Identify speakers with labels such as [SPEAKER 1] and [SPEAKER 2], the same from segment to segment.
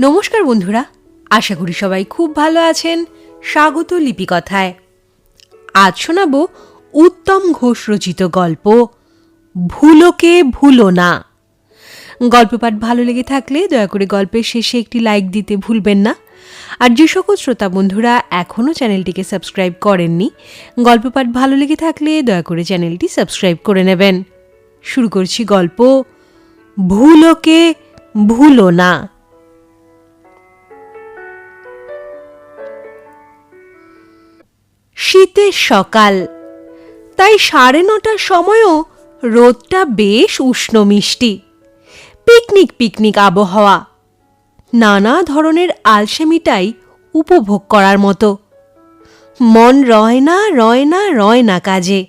[SPEAKER 1] নমস্কার বন্ধুরা, আশা করি সবাই খুব ভালো আছেন। স্বাগত লিপিকথায়। আজ শোনাব উত্তম ঘোষ রচিত গল্প, ভুলোকে ভুলো না। গল্প পাঠ ভালো লেগে থাকলে দয়া করে গল্পের শেষে একটি লাইক দিতে ভুলবেন না। আর যে সকল শ্রোতা বন্ধুরা এখনও চ্যানেলটিকে সাবস্ক্রাইব করেননি, গল্প পাঠ ভালো লেগে থাকলে দয়া করে চ্যানেলটি সাবস্ক্রাইব করে নেবেন। শুরু করছি গল্প, ভুলোকে ভুলো না। শীতের সকাল। তাই সাড়ে নটার সময়ও রোদটা বেশ উষ্ণ মিষ্টি। পিকনিক পিকনিক আবহাওয়া। নানা ধরনের আলসেমিটাই উপভোগ করার মতো। মন রয় না রয় না রয় না কাজে।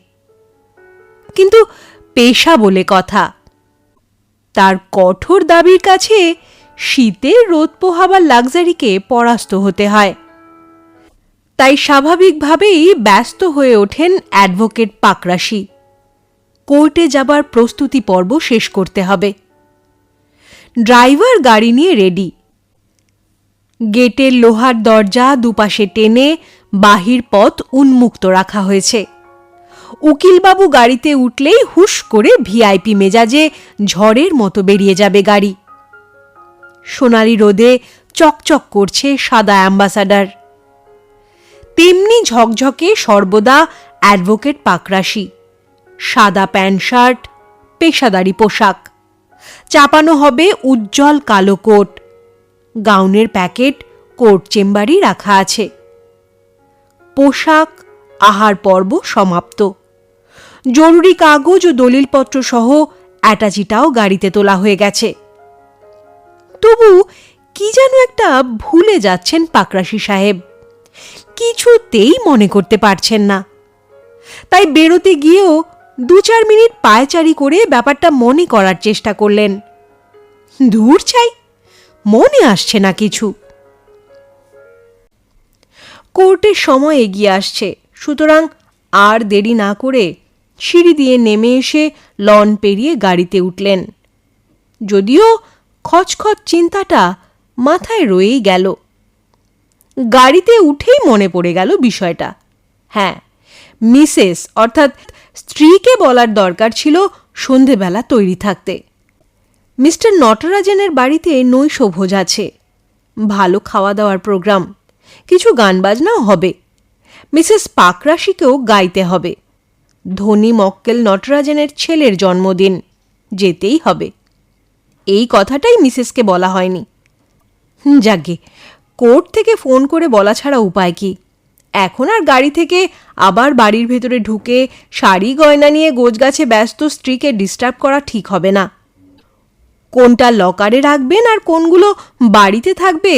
[SPEAKER 1] কিন্তু পেশা বলে কথা। তার কঠোর দাবির কাছে শীতের রোদ পোহাবার লাক্সারিকে পরাস্ত হতে হয়। তাই স্বাভাবিকভাবেই ব্যস্ত হয়ে ওঠেন অ্যাডভোকেট পাকরাশি। কোর্টে যাবার প্রস্তুতি পর্ব শেষ করতে হবে। ড্রাইভার গাড়ি নিয়ে রেডি। গেটের লোহার দরজা দুপাশে টেনে বাহির পথ উন্মুক্ত রাখা হয়েছে। উকিলবাবু গাড়িতে উঠলেই হুশ করে ভিআইপি মেজাজে ঝড়ের মতো বেরিয়ে যাবে গাড়ি। সোনালি রোদে চকচক করছে সাদা অ্যাম্বাসাডার। তেমনি ঝকঝকে সর্বদা অ্যাডভোকেট পাকরাশি। সাদা প্যান্ট শার্ট, পেশাদারি পোশাক। চাপানো হবে উজ্জ্বল কালো কোট। গাউনের প্যাকেট কোর্ট চেম্বারই রাখা আছে। পোশাক, আহার পর্ব সমাপ্ত। জরুরি কাগজ ও দলিলপত্র সহ অ্যাটাচিটাও গাড়িতে তোলা হয়ে গেছে। তবু কি যেন একটা ভুলে যাচ্ছেন পাকরাশি সাহেব। কিছুতেই মনে করতে পারছেন না। তাই বেরোতে গিয়েও দু চার মিনিট পায়চারি করে ব্যাপারটা মনে করার চেষ্টা করলেন। দূর চাই, মনে আসছে না কিছু। কোর্টের সময় এগিয়ে আসছে, সুতরাং আর দেরি না করে সিঁড়ি দিয়ে নেমে এসে লন পেরিয়ে গাড়িতে উঠলেন। যদিও খচখচ চিন্তাটা মাথায় রয়েই গেল। গাড়িতে উঠেই মনে পড়ে গেল বিষয়টা। হ্যাঁ মিসেস, অর্থাৎ স্ত্রীকে বলার দরকার ছিল সন্ধেবেলা তৈরি থাকতে। মিস্টার নটরাজেনের বাড়িতে নৈশভোজ আছে। ভালো খাওয়া দাওয়ার প্রোগ্রাম, কিছু গান বাজনাও হবে। মিসেস পাকরাশিকেও গাইতে হবে। ধনী মক্কেল নটরাজেনের ছেলের জন্মদিন, যেতেই হবে। এই কথাটাই মিসেসকে বলা হয়নি। যাগে কোর্ট থেকে ফোন করে বলা ছাড়া উপায় কি? এখন আর গাড়ি থেকে আবার বাড়ির ভেতরে ঢুকে শাড়ি গয়না নিয়ে গোছগাছে ব্যস্ত স্ত্রীকে ডিস্টার্ব করা ঠিক হবে না। কোনটা লকারে রাখবেন আর কোনগুলো বাড়িতে থাকবে,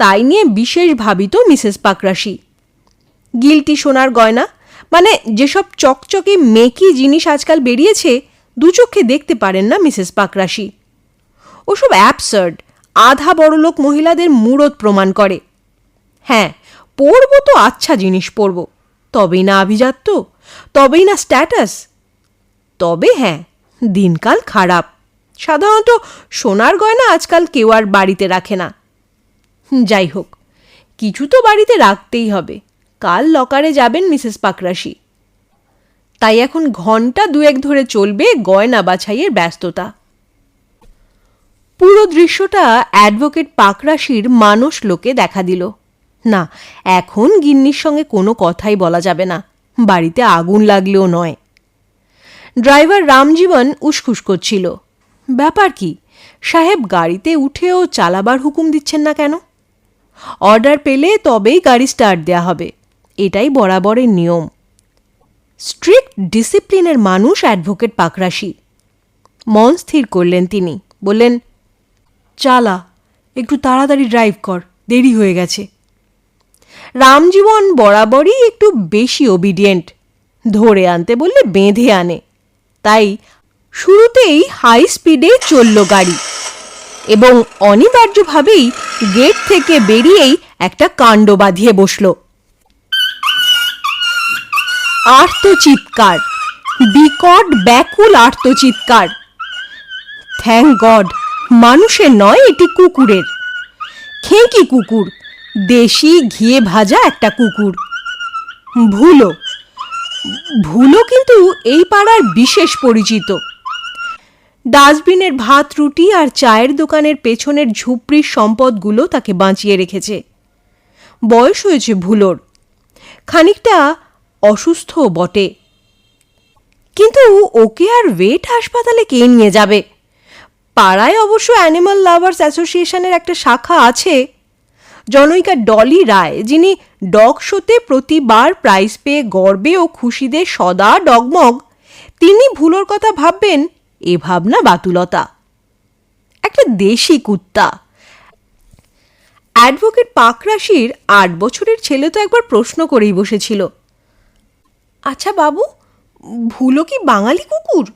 [SPEAKER 1] তাই নিয়ে বিশেষ ভাবিত মিসেস পাকরাশি। গিলটি সোনার গয়না মানে যেসব চকচকে মেকি জিনিস আজকাল বেরিয়েছে দু চোখে দেখতে পারেন না মিসেস পাকরাশি। ওসব অ্যাপসার্ড আধা বড়লোক মহিলাদের মূরত প্রমাণ করে। হ্যাঁ পরবো তো আচ্ছা জিনিস পরব। তবেই না আভিজাত্য, তবেই না স্ট্যাটাস। তবে হ্যাঁ দিনকাল খারাপ। সাধারণত সোনার গয়না আজকাল কেউ আর বাড়িতে রাখে না। যাই হোক, কিছু তো বাড়িতে রাখতেই হবে। কাল লকারে যাবেন মিসেস পাকরাশি। তাই এখন ঘণ্টা দুয়েক ধরে চলবে গয়না বাছাইয়ের ব্যস্ততা। পুরো দৃশ্যটা অ্যাডভোকেট পাকরাশির মানুষ লোকে দেখা দিল। না, এখন গিন্নির সঙ্গে কোনো কথাই বলা যাবে না। বাড়িতে আগুন লাগলেও নয়। ড্রাইভার রামজীবন উসখুস করছিল। ব্যাপার কি? সাহেব গাড়িতে উঠেও চালাবার হুকুম দিচ্ছেন না কেন? অর্ডার পেলে তবেই গাড়ি স্টার্ট দেয়া হবে। এটাই বরাবরের নিয়ম। স্ট্রিক্ট ডিসিপ্লিনের মানুষ অ্যাডভোকেট পাকরাশি মন স্থির করলেন তিনি। বললেন চালা, একটু তাড়াতাড়ি ড্রাইভ কর, দেরি হয়ে গেছে। রামজীবন বরাবরই একটু বেশি ওবিডিয়েন্ট ধরে আনতে বললে বেঁধে আনে। তাই শুরুতেই হাই স্পিডে চলল গাড়ি এবং অনিবার্যভাবেই গেট থেকে বেরিয়েই একটা কাণ্ড বাঁধিয়ে বসল। আর্তচিৎকার, বিকট, ব্যাকুল আর্তচিৎকার। থ্যাংক গড মানুষের নয়, এটি কুকুরের। খেঁকি কুকুর, দেশি ঘিয়ে ভাজা একটা কুকুর। ভুলো ভুলো কিন্তু এই পাড়ার বিশেষ পরিচিত। ডাস্টবিনের ভাত, রুটি আর চায়ের দোকানের পেছনের ঝুপড়ির সম্পদগুলো তাকে বাঁচিয়ে রেখেছে। বয়স হয়েছে ভুলোর। খানিকটা অসুস্থ বটে। কিন্তু ওকে আর ওয়েট হাসপাতালে কে নিয়ে যাবে? পাড়ায় অবশ্য অ্যানিমাল লাভার্স অ্যাসোসিয়েশনের একটা শাখা আছে। জনৈকা ডলি রায়, যিনি ডগ শোতে প্রতিবার প্রাইজ পেয়ে গর্বে ও খুশিতে সদা ডগমগ, তিনি ভুলোর কথা ভাববেন, এ ভাবনা বাতুলতা। একটা দেশি কুত্তা। অ্যাডভোকেট পাকরাশির আট বছরের ছেলে তো একবার প্রশ্ন করেই বসেছিল। আচ্ছা বাবু, ভুলো কি বাঙালি কুকুর?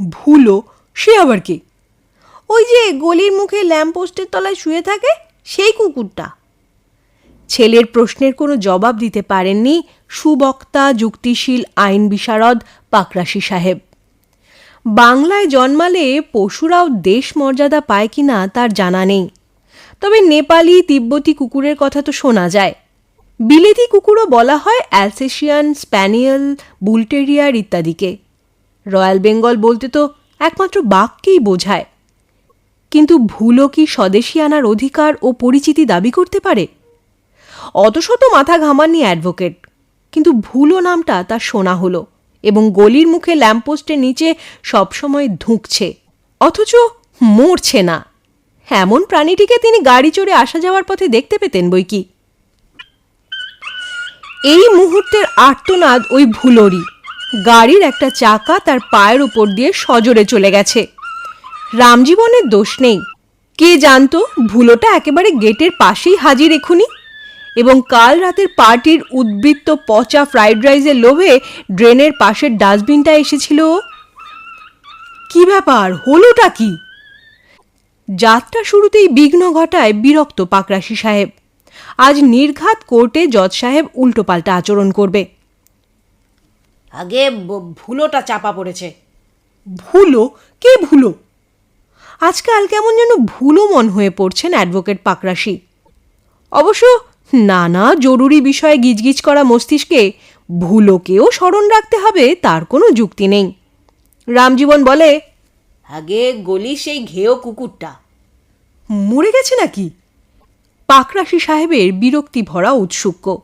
[SPEAKER 1] ভুলো, সে আবার কি? ওই যে গলির মুখে ল্যাম্পপোস্টের তলায় শুয়ে থাকে সেই কুকুরটা। ছেলের প্রশ্নের কোনো জবাব দিতে পারেননি সুবক্তা, যুক্তিশীল, আইন বিশারদ পাকরাশি সাহেব। বাংলায় জন্মালে পশুরাও দেশ মর্যাদা পায় কিনা তার জানা নেই। তবে নেপালি, তিব্বতী কুকুরের কথা তো শোনা যায়। বিলেতি কুকুরও বলা হয় অ্যালসেশিয়ান, স্প্যানিয়েল, বুলটেরিয়ার ইত্যাদিকে। রয়্যাল বেঙ্গল বলতে তো একমাত্র বাঘকেই বোঝায়। কিন্তু ভুলো কি স্বদেশী আনার অধিকার ও পরিচিতি দাবি করতে পারে? অত শত মাথা ঘামাননি অ্যাডভোকেট কিন্তু ভুলো নামটা তার শোনা হলো এবং গলির মুখে ল্যাম্পপোস্টের নিচে সবসময় ধুঁকছে, অথচ মরছে না। এমন প্রাণীটিকে তিনি গাড়ি চড়ে আসা যাওয়ার পথে দেখতে পেতেন বই কি? এই মুহূর্তের আর্তনাদ ওই ভুলোরই। গাড়ির একটা চাকা তার পায়ের উপর দিয়ে সজোরে চলে গেছে। রামজীবনের দোষ নেই। কে জানতো ভুলোটা একেবারে গেটের পাশেই হাজির এখুনি? এবং কাল রাতের পার্টির উদ্বৃত্ত পচা ফ্রাইড রাইসের লোভে ড্রেনের পাশের ডাস্টবিনটা এসেছিল। কি ব্যাপার? হলোটা কি? যাত্রা শুরুতেই বিঘ্ন ঘটায় বিরক্ত পাকরাশি সাহেব। আজ নির্ঘাত কোর্টে জজ সাহেব উল্টোপাল্টা আচরণ করবে।
[SPEAKER 2] আগে ভুলোটা চাপা পড়েছে।
[SPEAKER 1] ভুলো? কে ভুলো? আজকাল কেমন যেন ভুলো মন হয়ে পড়ছেন অ্যাডভোকেট পাকরাশি। অবশ্য নানা জরুরি বিষয়ে গিজগিজ করা মস্তিষ্কে ভুলোকেও স্মরণ রাখতে হবে তার কোনো যুক্তি নেই। রামজীবন বলে
[SPEAKER 2] আগে গলি সেই ঘেয় কুকুরটা।
[SPEAKER 1] মরে গেছে নাকি? পাকরাশি সাহেবের বিরক্তি ভরা উৎসুক্য।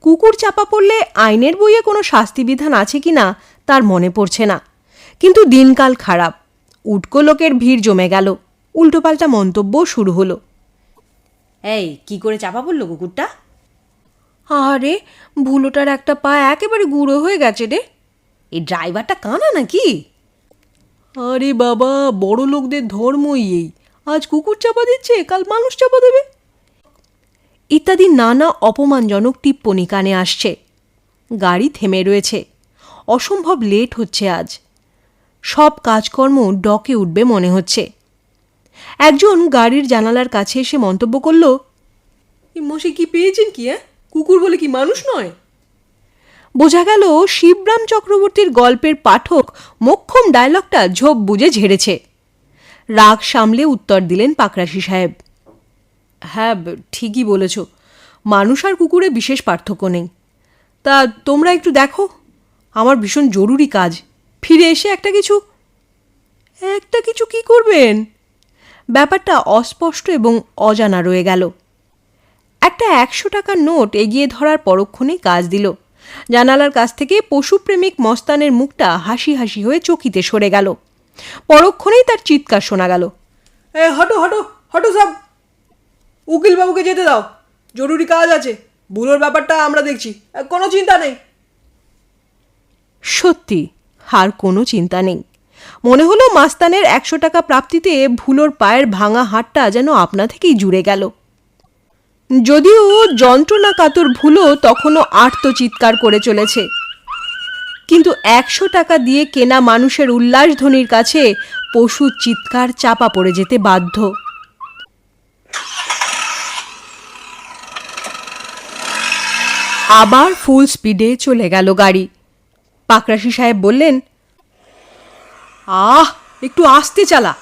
[SPEAKER 1] কুকুর চাপা পড়লে আইনের বইয়ে কোনো শাস্তিবিধান আছে কি না তার মনে পড়ছে না। কিন্তু দিনকাল খারাপ। উটকো লোকের ভিড় জমে গেল। উল্টোপাল্টা মন্তব্য শুরু হলো।
[SPEAKER 2] এই কি করে চাপা পড়ল কুকুরটা?
[SPEAKER 1] আরে ভুলোটার একটা পা একেবারে গুঁড়ো হয়ে গেছে রে।
[SPEAKER 2] এই ড্রাইভারটা কানা নাকি?
[SPEAKER 1] আরে বাবা বড় লোকদের ধর্মই এই আজ কুকুর চাপা দিচ্ছে কাল মানুষ চাপা দেবে। ইত্যাদি নানা অপমানজনক টিপ্পনি কানে আসছে। গাড়ি থেমে রয়েছে। অসম্ভব লেট হচ্ছে আজ। সব কাজকর্ম ডকে উঠবে মনে হচ্ছে। একজন গাড়ির জানালার কাছে এসে মন্তব্য করল মশে কি পেয়েছেন কি হ্যাঁ কুকুর বলে কি মানুষ নয়? বোঝা গেল শিবরাম চক্রবর্তীর গল্পের পাঠক মোক্ষম ডায়লগটা ঝোপ বুঝে ঝেড়েছে। রাগ সামলে উত্তর দিলেন পাকরাশি সাহেব হ্যাঁ ঠিকই বলেছ, মানুষ আর কুকুরে বিশেষ পার্থক্য নেই। তা তোমরা একটু দেখো, আমার ভীষণ জরুরি কাজ। ফিরে এসে একটা কিছু একটা কিছু কি করবেন? ব্যাপারটা অস্পষ্ট এবং অজানা রয়ে গেল। একটা একশো টাকার নোট এগিয়ে ধরার পরক্ষণেই কাজ দিল। জানালার কাছ থেকে পশুপ্রেমিক মস্তানের মুখটা হাসি হাসি হয়ে চকিতে সরে গেল। পরক্ষণেই তার চিৎকার শোনা গেল।
[SPEAKER 3] এ হটো হটো হটো সব। উকিল বাবুকে যেতে দাও। জরুরি কাজ আছে। ভুলোর ব্যাপারটা আমরা দেখছি। কোনো চিন্তা নেই।
[SPEAKER 1] সত্যি আর কোনো চিন্তা নেই। মনে হলো মাস্তানের একশো টাকা প্রাপ্তিতে ভুলোর পায়ের ভাঙা হাটটা যেন আপনা থেকেই জুড়ে গেল। যদিও যন্ত্রণা কাতর ভুলো তখনও আর্ত চিৎকার করে চলেছে। কিন্তু একশো টাকা দিয়ে কেনা মানুষের উল্লাসধ্বনির কাছে পশুর চিৎকার চাপা পড়ে যেতে বাধ্য। আবার ফুল স্পিডে চলে গেল গাড়ি। পাকরাশি সাহেব বললেন, আহ, একটু আস্তে চালা।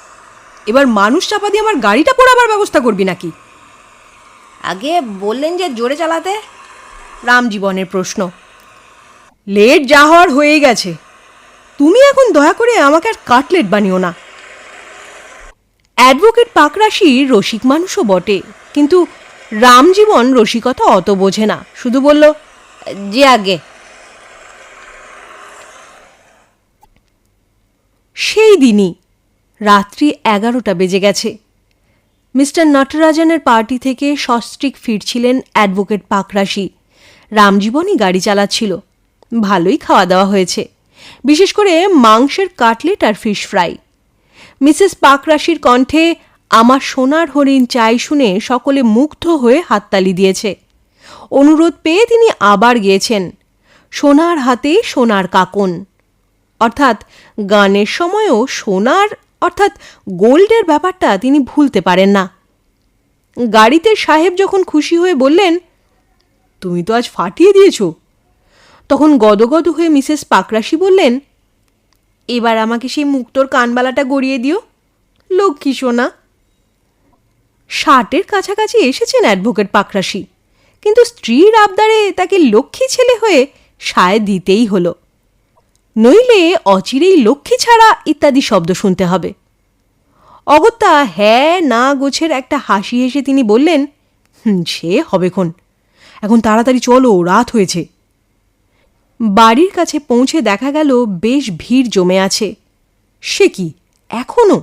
[SPEAKER 1] এবার মানুষ চাপা দিয়ে আমার গাড়িটা পোড়াবার ব্যবস্থা করবি নাকি?
[SPEAKER 2] আগে বললেন যে জোরে চালাতে?
[SPEAKER 1] রামজীবনের প্রশ্ন। লেট যা হওয়ার হয়ে গেছে। তুমি এখন দয়া করে আমাকে আর কাটলেট বানিও না। অ্যাডভোকেট পাকরাশি রসিক মানুষও বটে, কিন্তু রামজীবন রসিকতা অত বোঝে না। শুধু বলল,
[SPEAKER 2] যে আগে।
[SPEAKER 1] সেই দিনই রাত্রি এগারোটা বেজে গেছে। মিস্টার নটরাজনের পার্টি থেকে সস্ত্রিক ফিরছিলেন অ্যাডভোকেট পাকরাশি। রামজীবনই গাড়ি চালাচ্ছিল। ভালোই খাওয়া দাওয়া হয়েছে। বিশেষ করে মাংসের কাটলেট আর ফিশ ফ্রাই। মিসেস পাকরাশির কণ্ঠে আমার সোনার হরিণ চাই শুনে সকলে মুগ্ধ হয়ে হাততালি দিয়েছে। অনুরোধ পেয়ে তিনি আবার গিয়েছেন। সোনার হাতে সোনার কাকন। অর্থাৎ গানের সময়ও সোনার, অর্থাৎ গোল্ডের ব্যাপারটা তিনি ভুলতে পারেন না। গাড়িতে সাহেব যখন খুশি হয়ে বললেন, তুমি তো আজ ফাটিয়ে দিয়েছ। তখন গদগদ হয়ে মিসেস পাকরাশি বললেন, এবার আমাকে সেই মুক্তোর কানবালাটা গড়িয়ে দিও। লক্ষ্মী সোনা। ষাটের কাছাকাছি এসেছেন অ্যাডভোকেট পাকরাশি, কিন্তু স্ত্রীর আবদারে তাকে লক্ষ্মী ছেলে হয়ে সায় দিতেই হলো। নইলে অচিরেই লক্ষ্মী ছাড়া ইত্যাদি শব্দ শুনতে হবে। অগত্যা হ্যাঁ না গোছের একটা হাসি হেসে তিনি বললেন "হুম, সে হবেক্ষণ এখন তাড়াতাড়ি চলো রাত হয়েছে। বাড়ির কাছে পৌঁছে দেখা গেল বেশ ভিড় জমে আছে। সে কি এখনও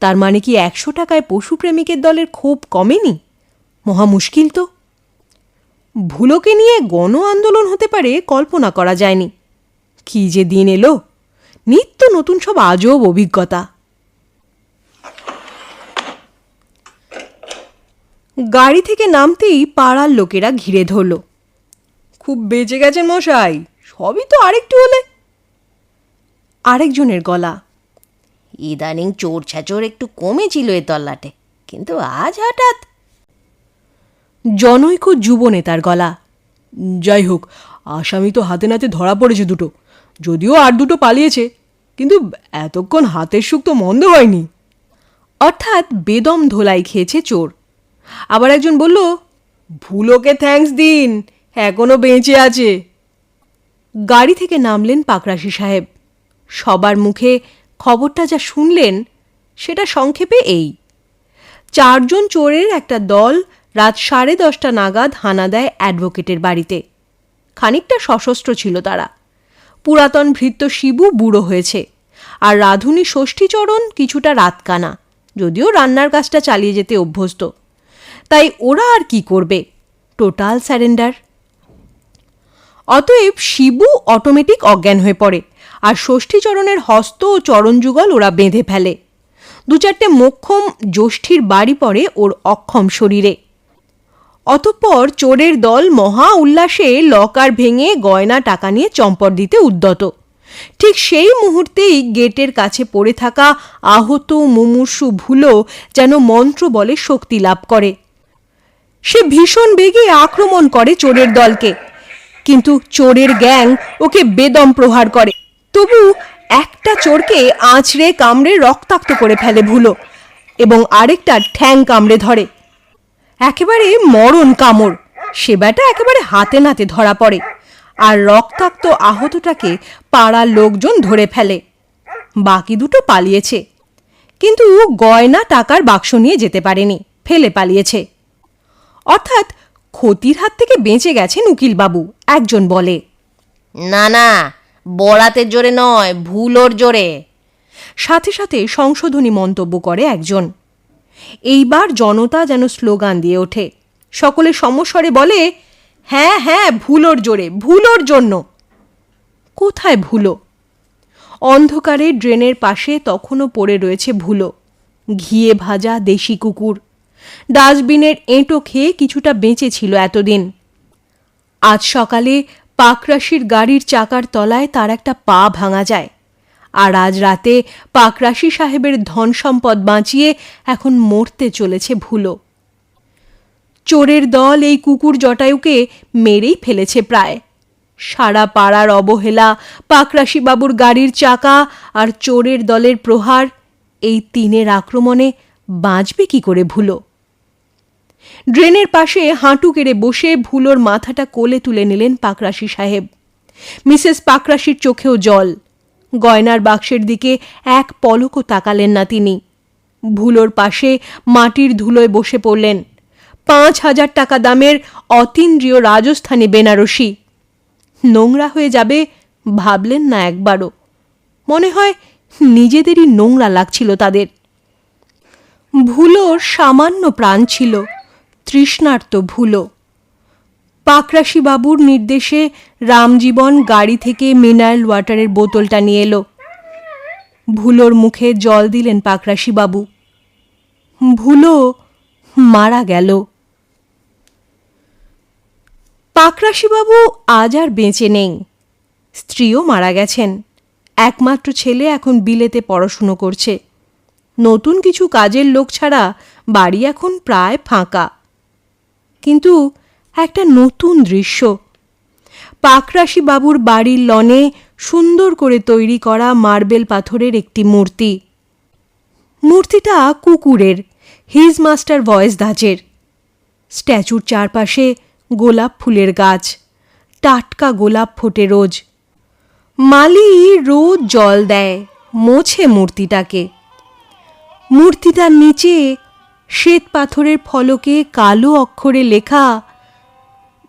[SPEAKER 1] তার মানে কি একশো টাকায় পশুপ্রেমিকের দলের ক্ষোভ কমেনি? মহা মুশকিল তো। ভুলোকে নিয়ে গণ আন্দোলন হতে পারে কল্পনা করা যায়নি। কি যে দিন এলো? নিত্য নতুন সব আজব অভিজ্ঞতা। গাড়ি থেকে নামতেই পাড়ার লোকেরা ঘিরে ধরল। খুব বেঁচে গেছেন মশাই সবই তো আরেকটু হলে। আরেকজনের গলা
[SPEAKER 2] ইদানিং চোর ছ্যাচোর একটু কমেছিল এ তল্লাটে কিন্তু আজ হঠাৎ।
[SPEAKER 1] জনৈক যুব নেতার গলা যাই হোক আসামি তো হাতে নাতে ধরা পড়েছে দুটো। যদিও আর দুটো পালিয়েছে, কিন্তু এতক্ষণ হাতের সুখ তো মন্দ হয়নি। অর্থাৎ বেদম ধোলাই খেয়েছে চোর। আবার একজন বলল, ভুলোকে থ্যাঙ্কস দিন, এখনও বেঁচে আছে। গাড়ি থেকে নামলেন পাকরাশি সাহেব। সবার মুখে খবরটা যা শুনলেন, সেটা সংক্ষেপে এই। চারজন চোরের একটা দল রাত সাড়ে দশটা নাগাদ হানা দেয় অ্যাডভোকেটের বাড়িতে। খানিকটা সশস্ত্র ছিল তারা। পুরাতন ভৃত্য শিবু বুড়ো হয়েছে। আর রাধুনী ষষ্ঠীচরণ কিছুটা রাতকানা, যদিও রান্নার কাজটা চালিয়ে যেতে অভ্যস্ত। তাই ওরা আর কি করবে? টোটাল স্যারেন্ডার অতএব শিবু অটোমেটিক অজ্ঞান হয়ে পড়ে, আর ষষ্ঠীচরণের হস্ত ও চরণযুগল ওরা বেঁধে ফেলে। দু চারটে মোক্ষম জ্যোষ্ঠীর বাড়ি পড়ে ওর অক্ষম শরীরে। অতঃপর চোরের দল মহা উল্লাসে লকার ভেঙে গয়না টাকা নিয়ে চম্পট দিতে উদ্যত। ঠিক সেই মুহূর্তেই গেটের কাছে পড়ে থাকা আহত মুমূর্ষু ভুলো যেন মন্ত্র বলে শক্তি লাভ করে। সে ভীষণ বেগে আক্রমণ করে চোরের দলকে। কিন্তু চোরের গ্যাং ওকে বেদম প্রহার করে। তবু একটা চোরকে আঁচড়ে কামড়ে রক্তাক্ত করে ফেলে ভুলো এবং আরেকটা ঠ্যাং কামড়ে ধরে। একেবারে মরণ কামড়। সে ব্যাটা একেবারে হাতে নাতে ধরা পড়ে। আর রক্তাক্ত আহতটাকে পাড়ার লোকজন ধরে ফেলে। বাকি দুটো পালিয়েছে। কিন্তু গয়না টাকার বাক্স নিয়ে যেতে পারেনি ফেলে পালিয়েছে। অর্থাৎ ক্ষতির হাত থেকে বেঁচে গেছেন উকিলবাবু একজন বলে।
[SPEAKER 2] না না বরাতের জোরে নয় ভুলোর জোরে।
[SPEAKER 1] সাথে সাথে সংশোধনী মন্তব্য করে একজন। এইবার জনতা যেন স্লোগান দিয়ে ওঠে। সকলে সমস্বরে বলে হ্যাঁ হ্যাঁ ভুলোর জোরে, ভুলোর জন্য। কোথায় ভুলো? অন্ধকারে ড্রেনের পাশে তখনও পড়ে রয়েছে ভুলো। ঘিয়ে ভাজা দেশি কুকুর। ডাস্টবিনের এঁটো খেয়ে কিছুটা বেঁচে ছিল এতদিন। আজ সকালে পাকরাশির গাড়ির চাকার তলায় তার একটা পা ভাঙা যায়। আর আজ রাতে পাকরাশি সাহেবের ধন সম্পদ বাঁচিয়ে এখন মরতে চলেছে ভুলো। চোরের দল এই কুকুর জটায়ুকে মেরেই ফেলেছে প্রায়। সারা পাড়ার অবহেলা বাবুর গাড়ির চাকা আর চোরের দলের প্রহার, এই তিনের আক্রমণে বাঁচবে কি করে ভুলো? ড্রেনের পাশে হাঁটু কেড়ে বসে ভুলোর মাথাটা কোলে তুলে নিলেন পাকরাশি সাহেব। মিসেস পাকরাশির চোখেও জল। গয়নার বাক্সের দিকে এক পলকও তাকালেন না তিনি। ভুলোর পাশে মাটির ধুলোয় বসে পড়লেন। পাঁচ হাজার টাকা দামের অতীন্দ্রিয় রাজস্থানী বেনারসি। নোংরা হয়ে যাবে ভাবলেন না একবারও। মনে হয় নিজেদেরই নোংরা লাগছিল তাদের। ভুলোর সামান্য প্রাণ ছিল, তৃষ্ণার্ত ভুলো। বাবুর নির্দেশে রামজীবন গাড়ি থেকে মিনারেল ওয়াটারের বোতলটা নিয়ে এলো। ভুলোর মুখে জল দিলেন বাবু। ভুলো মারা গেল। পাকরাশিবাবু আজ আর বেঁচে নেই। স্ত্রীও মারা গেছেন। একমাত্র ছেলে এখন বিলেতে পড়াশুনো করছে। নতুন কিছু কাজের লোক ছাড়া বাড়ি এখন প্রায় ফাঁকা। কিন্তু একটা নতুন দৃশ্য। পাকরাশি বাবুর বাড়ির লনে সুন্দর করে তৈরি করা মার্বেল পাথরের একটি মূর্তি। মূর্তিটা কুকুরের, হিজ মাস্টার ভয়েস ধাঁচের স্ট্যাচুর চারপাশে গোলাপ ফুলের গাছ, টাটকা গোলাপ ফোটে রোজ। মালি রোজ জল দেয়, মোছে মূর্তিটাকে। মূর্তিটার নিচে শ্বেত পাথরের ফলকে কালো অক্ষরে লেখা